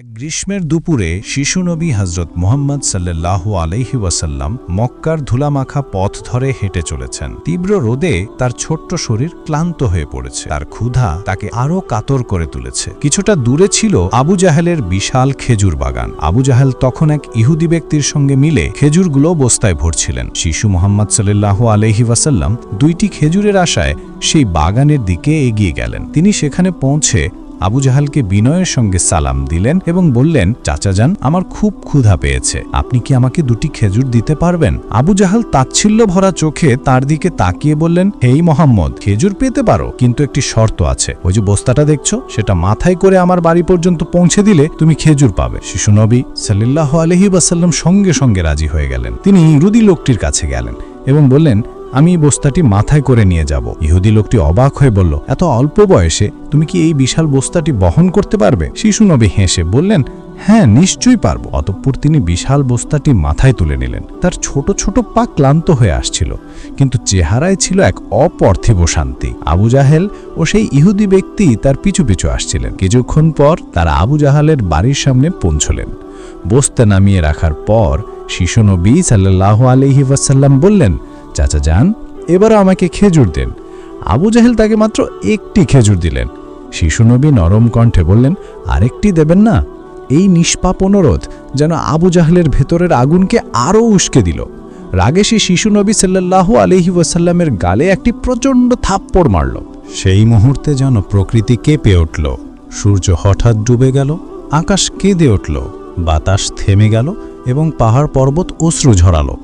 এক গ্রীষ্মের দুপুরে শিশুনবী হজরত মোহাম্মদ সাল্লাহ আলহি ওয়াসাল্লাম মক্কার ধুলামাখা পথ ধরে হেঁটে চলেছেন। তীব্র রোদে তার ছোট্ট শরীর ক্লান্ত হয়ে পড়েছে। তার ক্ষুধা তাকে আরও কাতর করে তুলেছে। কিছুটা দূরে ছিল আবু জাহেলের বিশাল খেজুর বাগান। আবু জাহেল তখন এক ইহুদি ব্যক্তির সঙ্গে মিলে খেজুরগুলো বস্তায় ভরছিলেন। শিশু মোহাম্মদ সাল্লাহ আলহি ওয়াসাল্লাম দুইটি খেজুরের আশায় সেই বাগানের দিকে এগিয়ে গেলেন। তিনি সেখানে পৌঁছে আবু জাহালকে বিনয়ের সঙ্গে সালাম দিলেন এবং বললেন, চাচা যান, আমার খুব ক্ষুধা পেয়েছে। আপনি কি আমাকে দুটি খেজুর দিতে পারবেন? আবু জাহাল তাচ্ছিল্য ভরা চোখে তার দিকে তাকিয়ে বললেন, হেই মোহাম্মদ, খেজুর পেতে পারো, কিন্তু একটি শর্ত আছে। ওই যে বস্তাটা দেখছ, সেটা মাথায় করে আমার বাড়ি পর্যন্ত পৌঁছে দিলে তুমি খেজুর পাবে। শিশু নবী সাল্লাহ আলহি বাসাল্লাম সঙ্গে সঙ্গে রাজি হয়ে গেলেন। তিনি ইরুদি লোকটির কাছে গেলেন এবং বললেন আমি এই বস্তাটি মাথায় করে নিয়ে যাব। ইহুদি লোকটি অবাক হয়ে বলল, এত অল্প বয়সে তুমি কি এই বিশাল বস্তাটি বহন করতে পারবে? শিশু নবী হেসে বললেন হ্যাঁ নিশ্চয়ই পারব। অতঃপর তিনি বিশাল বস্তাটি মাথায় তুলে নিলেন। তার ছোট ছোট পা ক্লান্ত হয়ে আসছিল, কিন্তু চেহারায় ছিল এক অপর্থিব শান্তি। আবু জাহেল ও সেই ইহুদি ব্যক্তি তার পিছু পিছু আসছিলেন। কিছুক্ষণ পর তারা আবু জাহালের বাড়ির সামনে পৌঁছলেন। বস্তা নামিয়ে রাখার পর শিশু নবী সাল্লাহ আলহি ওয়াসাল্লাম বললেন চাচা যান, এবারও আমাকে খেজুর দেন। আবু জাহেল তাকে মাত্র একটি খেজুর দিলেন। শিশু নবী নরম কণ্ঠে বললেন, আরেকটি দেবেন না? এই নিষ্পাপ অনুরোধ যেন আবু জাহেলের ভেতরের আগুনকে আরও উস্কে দিল। রাগে সে শিশু নবী সাল্লাহ আলহি ওয়াসাল্লামের গালে একটি প্রচণ্ড থাপ্পড় মারল। সেই মুহূর্তে যেন প্রকৃতি কেঁপে উঠল। সূর্য হঠাৎ ডুবে গেল, আকাশ কেঁদে উঠল, বাতাস থেমে গেল এবং পাহাড় পর্বত অশ্রু ঝরালো।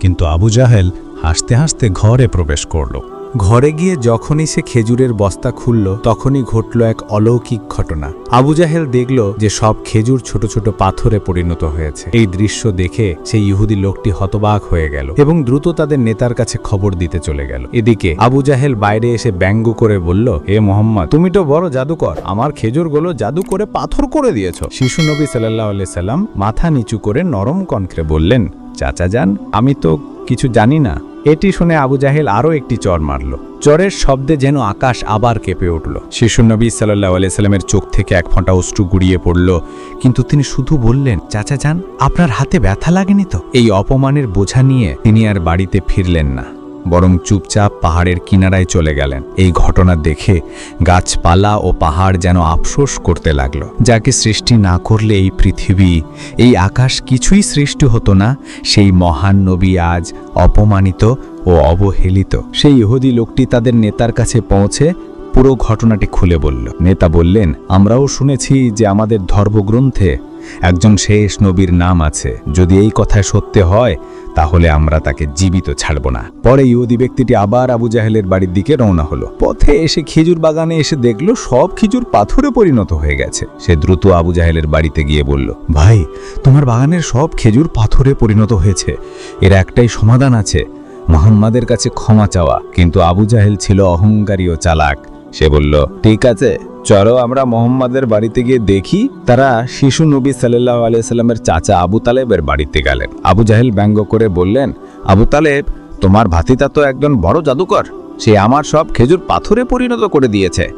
কিন্তু আবু জাহেল হাসতে হাসতে ঘরে প্রবেশ করল। ঘরে গিয়ে যখনই সে খেজুরের বস্তা খুলল, তখনই ঘটল এক অলৌকিক ঘটনা। আবু জাহেল দেখল যে সব খেজুর ছোট ছোট পাথরে পরিণত হয়েছে। এই দৃশ্য দেখে সেই ইহুদি লোকটি হতবাক হয়ে গেল এবং দ্রুত তাদের নেতার কাছে খবর দিতে চলে গেল। এদিকে আবু জাহেল বাইরে এসে ব্যঙ্গ করে বলল, হে মোহাম্মদ, তুমি তো বড় জাদুকর। আমার খেজুরগুলো জাদু করে পাথর করে দিয়েছ। শিশু নবী সাল্লাহ সাল্লাম মাথা নিচু করে নরম কণ্ঠে বললেন, চাচা যান, আমি তো কিছু জানি না। এটি শুনে আবু জাহেল আরও একটি চর মারল। চরের শব্দে যেন আকাশ আবার কেঁপে উঠল। শিশু নবী সাল্লাহ আলাইসাল্লামের চোখ থেকে এক ফোঁটা অশ্রু গুড়িয়ে পড়ল, কিন্তু তিনি শুধু বললেন, চাচা যান, আপনার হাতে ব্যথা লাগেনি তো? এই অপমানের বোঝা নিয়ে তিনি আর বাড়িতে ফিরলেন না। বরং চুপচাপ পাহাড়ের কিনারায় চলে গেলেন। এই ঘটনা দেখে গাছপালা ও পাহাড় যেন আফসোস করতে লাগল। যাকে সৃষ্টি না করলে এই পৃথিবী, এই আকাশ কিছুই সৃষ্টি হতো না, সেই মহান নবী আজ অপমানিত ও অবহেলিত। সেই ইহুদি লোকটি তাদের নেতার কাছে পৌঁছে পুরো ঘটনাটি খুলে বলল। নেতা বললেন, আমরাও শুনেছি যে আমাদের ধর্মগ্রন্থে একজন শেষ নবীর নাম আছে। যদি এই কথায় সত্য হয়, তাহলে আমরা তাকে জীবিত ছাড়ব না। পরে ইহুদি ব্যক্তিটি আবার আবু জাহেলের বাড়ির দিকে রওনা হলো। পথে এসে খেজুর বাগানে এসে দেখল, সব খেজুর পাথরে পরিণত হয়ে গেছে। সে দ্রুত আবু জাহেলের বাড়িতে গিয়ে বলল, ভাই, তোমার বাগানের সব খেজুর পাথরে পরিণত হয়েছে। এর একটাই সমাধান আছে। মোহাম্মদের কাছে ক্ষমা চাওয়া। কিন্তু আবু জাহেল ছিল অহংকারী ও চালাক। সে বলল ঠিক আছে চলো আমরা মোহাম্মদের বাড়িতে গিয়ে দেখি। তারা শিশু নবী সাল্লাহ আলিয়াল্লামের চাচা আবু তালেবের বাড়িতে গেলেন। আবু জাহেল ব্যঙ্গ করে বললেন আবু তালেব তোমার ভাতিতা তো একজন বড় জাদুকর। সে আমার সব খেজুর পাথরে পরিণত করে দিয়েছে।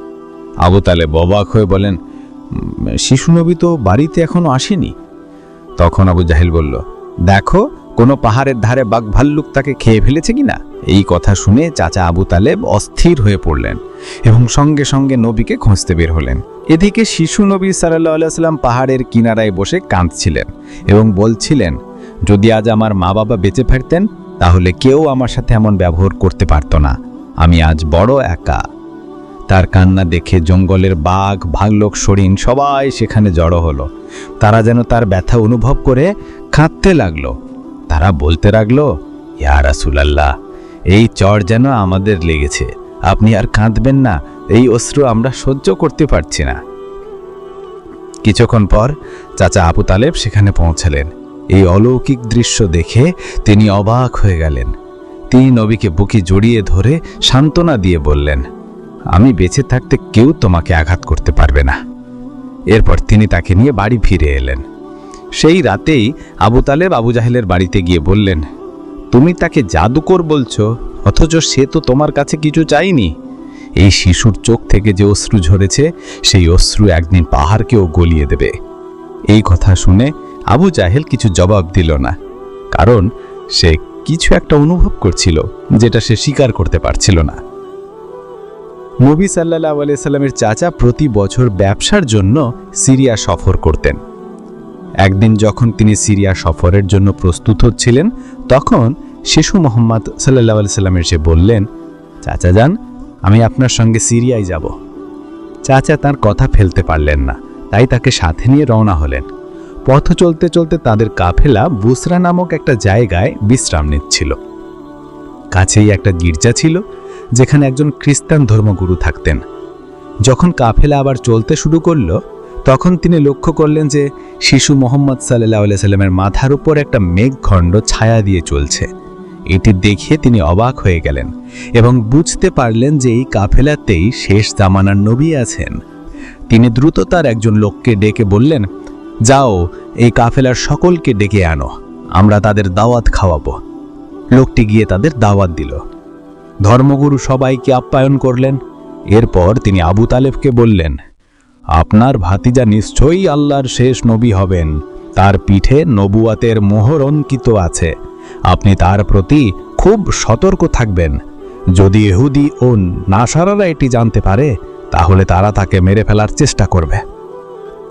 আবু তালেব অবাক হয়ে বলেন "উম, শিশু নবী তো বাড়িতে এখনও আসেনি? তখন আবু জাহেল বলল দেখো কোনো পাহাড়ের ধারে বাঘ ভাল্লুক তাকে খেয়ে ফেলেছে কিনা? এই কথা শুনে চাচা আবু তালেব অস্থির হয়ে পড়লেন এবং সঙ্গে সঙ্গে নবীকে খুঁজতে বের হলেন। এদিকে শিশু নবী সাল্লাহ আলাইসাল্লাম পাহাড়ের কিনারায় বসে কাঁদছিলেন এবং বলছিলেন, যদি আজ আমার মা বাবা বেঁচে ফেরতেন তাহলে কেউ আমার সাথে এমন ব্যবহার করতে পারত না। আমি আজ বড় একা। তার কান্না দেখে জঙ্গলের বাঘ, ভাল্লুক সরিন সবাই সেখানে জড়ো হলো। তারা যেন তার ব্যথা অনুভব করে কাঁদতে লাগল। তারা বলতে লাগল, ইয়া রাসূলুল্লাহ, এই চর যেন আমাদের লেগেছে। আপনি আর কাঁদবেন না, এই অশ্রু আমরা সহ্য করতে পারছি না। কিছুক্ষণ পর চাচা আবু তালেব সেখানে পৌঁছালেন। এই অলৌকিক দৃশ্য দেখে তিনি অবাক হয়ে গেলেন। তিনি নবীকে বুকে জড়িয়ে ধরে সান্ত্বনা দিয়ে বললেন, আমি বেঁচে থাকতে কেউ তোমাকে আঘাত করতে পারবে না। এরপর তিনি তাকে নিয়ে বাড়ি ফিরে এলেন। সেই রাতেই আবু তালেব আবু জাহেলের বাড়িতে গিয়ে বললেন, তুমি তাকে জাদুকর বলছো, অথচ সে তো তোমার কাছে কিছু চাইনি এই শিশুর চোখ থেকে যে অশ্রু ঝরেছে, সেই অশ্রু একদিন পাহাড়কেও গলিয়ে দেবে। এই কথা শুনে আবু জাহেল কিছু জবাব দিল না, কারণ সে কিছু একটা অনুভব করছিল, যেটা সে স্বীকার করতে পারছিল না। নবী সাল্লাহ আলাইসাল্লামের চাচা প্রতি বছর ব্যবসার জন্য সিরিয়া সফর করতেন। একদিন যখন তিনি সিরিয়া সফরের জন্য প্রস্তুত হচ্ছিলেন, তখন শিশু মোহাম্মদ সাল্লাহ আলাইসাল্লামের সে বললেন, চাচা যান, আমি আপনার সঙ্গে সিরিয়ায় যাব। চাচা তার কথা ফেলতে পারলেন না, তাই তাকে সাথে নিয়ে রওনা হলেন। পথ চলতে চলতে তাদের কাফেলা বুসরা নামক একটা জায়গায় বিশ্রাম নিচ্ছিল। কাছেই একটা গির্জা ছিল, যেখানে একজন খ্রিস্টান ধর্মগুরু থাকতেন। যখন কাফেলা আবার চলতে শুরু করল তখন তিনি লক্ষ্য করলেন যে শিশু মোহাম্মদ সাল্লাহ সাল্লামের মাথার উপর একটা মেঘখণ্ড ছায়া দিয়ে চলছে। এটি দেখে তিনি অবাক হয়ে গেলেন এবং বুঝতে পারলেন যে এই কাফেলাতেই শেষ জামানার নবী আছেন। তিনি দ্রুত তার একজন লোককে ডেকে বললেন, যাও, এই কাফেলার সকলকে ডেকে আনো, আমরা তাদের দাওয়াত খাওয়াবো। লোকটি গিয়ে তাদের দাওয়াত দিল। ধর্মগুরু সবাইকে আপ্যায়ন করলেন। এরপর তিনি আবু তালেবকে বললেন আপনার ভাতিজা নিশ্চয়ই আল্লাহর শেষ নবী হবেন। তার পিঠে নবুয়াতের মোহর অঙ্কিত আছে। আপনি তার প্রতি খুব সতর্ক থাকবেন। যদি এহুদি ও নাসারারা এটি জানতে পারে, তাহলে তারা তাকে মেরে ফেলার চেষ্টা করবে।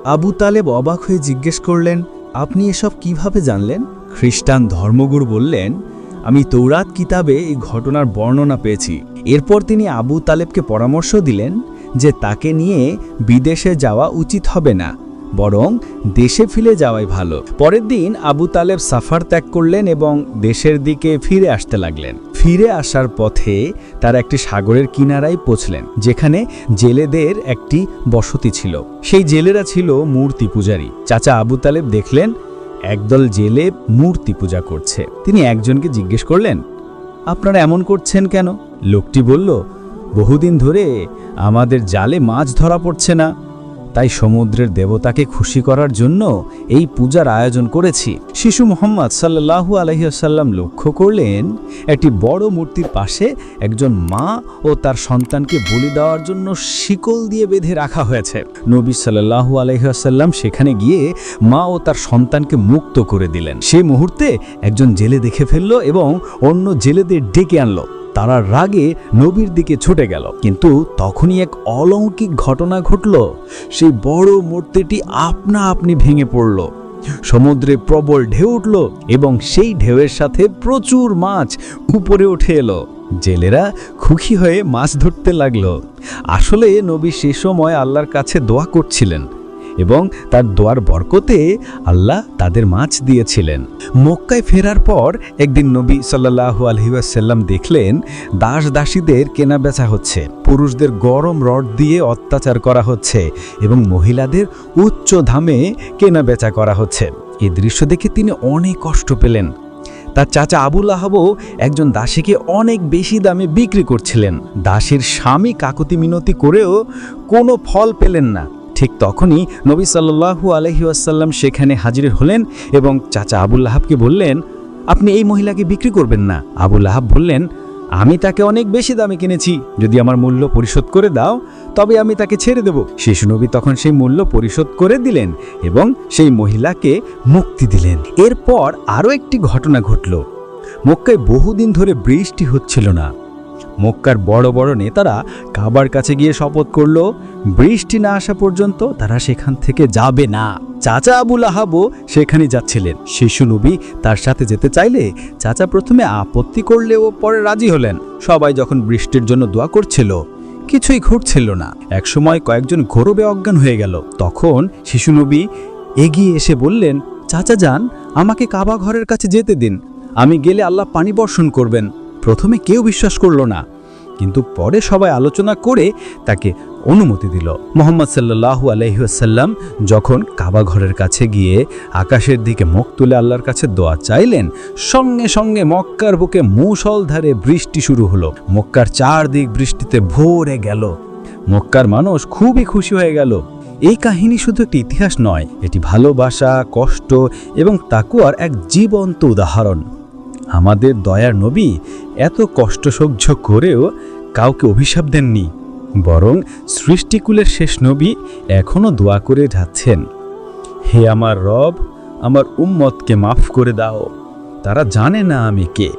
আবু তালেব অবাক হয়ে জিজ্ঞেস করলেন, আপনি এসব কীভাবে জানলেন? খ্রিস্টান ধর্মগুরু বললেন, আমি তৌরাত কিতাবে এই ঘটনার বর্ণনা পেয়েছি। এরপর তিনি আবু তালেবকে পরামর্শ দিলেন যে তাকে নিয়ে বিদেশে যাওয়া উচিত হবে না, বরং দেশে ফিরে যাওয়াই ভালো। পরের দিন আবু তালেব সাফার ত্যাগ করলেন এবং দেশের দিকে ফিরে আসতে লাগলেন। ফিরে আসার পথে তারা একটি সাগরের কিনারায় পৌঁছলেন, যেখানে জেলেদের একটি বসতি ছিল। সেই জেলেরা ছিল মূর্তি পূজারী। চাচা আবু তালেব দেখলেন, একদল জেলে মূর্তি পূজা করছে। তিনি একজনকে জিজ্ঞেস করলেন, আপনারা এমন করছেন কেন? লোকটি বলল বহুদিন ধরে আমাদের জালে মাছ ধরা পড়ছে না। তাই সমুদ্রের দেবতাকে খুশি করার জন্য এই পূজার আয়োজন করেছি। শিশু মোহাম্মদ সাল্লাহু আলহিহাসাল্লাম লক্ষ্য করলেন, একটি বড় মূর্তির পাশে একজন মা ও তার সন্তানকে বলি দেওয়ার জন্য শিকল দিয়ে বেঁধে রাখা হয়েছে। নবী সাল্লাহু আলহিহাসাল্লাম সেখানে গিয়ে মা ও তার সন্তানকে মুক্ত করে দিলেন। সেই মুহূর্তে একজন জেলে দেখে ফেলল এবং অন্য জেলেদের ডেকে আনলো। তারা রাগে নবীর দিকে ছুটে গেল। কিন্তু তখনই এক অলৌকিক ঘটনা ঘটল। সেই বড় মূর্তিটি আপনা আপনি ভেঙে পড়ল। সমুদ্রে প্রবল ঢেউ উঠল এবং সেই ঢেউয়ের সাথে প্রচুর মাছ উপরে উঠে এলো। জেলেরা খুশি হয়ে মাছ ধরতে লাগল। আসলে নবী সে সময় আল্লাহর কাছে দোয়া করছিলেন। এবং তার দোয়ার বরকতে আল্লাহ তাদের মাছ দিয়েছিলেন। মক্কায় ফেরার পর একদিন নবী সাল্লাহু আলহিউসাল্লাম দেখলেন দাস দাসীদের কেনা বেচা হচ্ছে, পুরুষদের গরম রড দিয়ে অত্যাচার করা হচ্ছে এবং মহিলাদের উচ্চ ধামে কেনা বেচা করা হচ্ছে। এই দৃশ্য দেখে তিনি অনেক কষ্ট পেলেন। তার চাচা আবুল আহাবও একজন দাসীকে অনেক বেশি দামে বিক্রি করছিলেন। দাসীর স্বামী কাকুতি মিনতি করেও কোনো ফল পেলেন না। ঠিক তখনই নবী সাল্লু আলহি আসাল্লাম সেখানে হাজির হলেন এবং চাচা আবুল আহাবকে বললেন, আপনি এই মহিলাকে বিক্রি করবেন না। আবুল আহাব বললেন, আমি তাকে অনেক বেশি দামে কিনেছি। যদি আমার মূল্য পরিশোধ করে দাও, তবে আমি তাকে ছেড়ে দেব। শিশু নবী তখন সেই মূল্য পরিশোধ করে দিলেন এবং সেই মহিলাকে মুক্তি দিলেন। এরপর আরও একটি ঘটনা ঘটল। মক্কায় বহুদিন ধরে বৃষ্টি হচ্ছিল না। মক্কার বড় বড় নেতারা কাবার কাছে গিয়ে শপথ করল, বৃষ্টি না আসা পর্যন্ত তারা সেখান থেকে যাবে না। চাচা আবুল আহাবও সেখানে যাচ্ছিলেন। শিশু নবী তার সাথে যেতে চাইলে চাচা প্রথমে আপত্তি করলেও পরে রাজি হলেন। সবাই যখন বৃষ্টির জন্য দোয়া করছিল, কিছুই ঘটছিল না। একসময় কয়েকজন গৌরবে অজ্ঞান হয়ে গেল। তখন শিশু নবী এগিয়ে এসে বললেন, চাচা যান, আমাকে কাবা ঘরের কাছে যেতে দিন। আমি গেলে আল্লাহ পানি বর্ষণ করবেন। প্রথমে কেউ বিশ্বাস করল না, কিন্তু পরে সবাই আলোচনা করে তাকে অনুমতি দিল। মোহাম্মদ সাল্লাহু আলহিহাসাল্লাম যখন কাবা ঘরের কাছে গিয়ে আকাশের দিকে মুখ তুলে আল্লাহর কাছে দোয়া চাইলেন, সঙ্গে সঙ্গে মক্কার বুকে মুসলধারে বৃষ্টি শুরু হলো। মক্কার চারদিক বৃষ্টিতে ভরে গেল। মক্কার মানুষ খুবই খুশি হয়ে গেল। এই কাহিনী শুধু একটি ইতিহাস নয়, এটি ভালোবাসা, কষ্ট এবং তাকুয়ার এক জীবন্ত উদাহরণ। আমাদের দয়ার নবী এত কষ্ট সহ্য করেও কাউকে অভিশাপ দেননি, বরং সৃষ্টিকুলের শেষ নবী এখনও দোয়া করে যাচ্ছেন। হে আমার রব, আমার উম্মতকে মাফ করে দাও। তারা জানে না আমি কে।